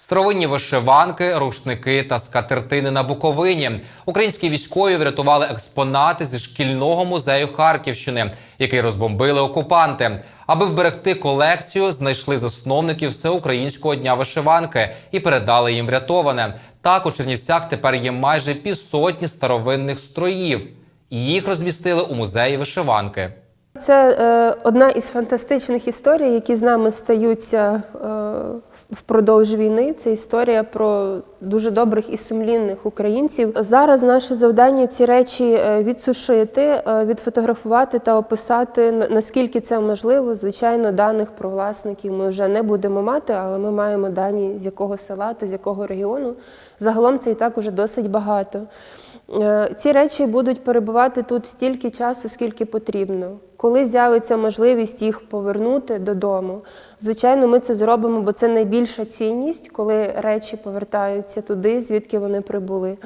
Старовинні вишиванки, рушники та скатертини на Буковині. Українські військові врятували експонати зі шкільного музею Харківщини, який розбомбили окупанти. Аби вберегти колекцію, знайшли засновників всеукраїнського дня вишиванки і передали їм врятоване. Так у Чернівцях тепер є майже півсотні старовинних строїв. Їх розмістили у музеї вишиванки. Це е, одна із фантастичних історій, які з нами стаються е, впродовж війни. Це історія про дуже добрих і сумлінних українців. Зараз наше завдання ці речі е, відсушити, е, відфотографувати та описати наскільки це можливо. Звичайно, даних про власників ми вже не будемо мати, але ми маємо дані з якого села та з якого регіону. Загалом це і так уже досить багато. Е, Ці речі будуть перебувати тут стільки часу, скільки потрібно. Коли з'явиться можливість їх повернути додому, звичайно, ми це зробимо, бо це найбільша цінність, коли речі повертаються туди, звідки вони прибули.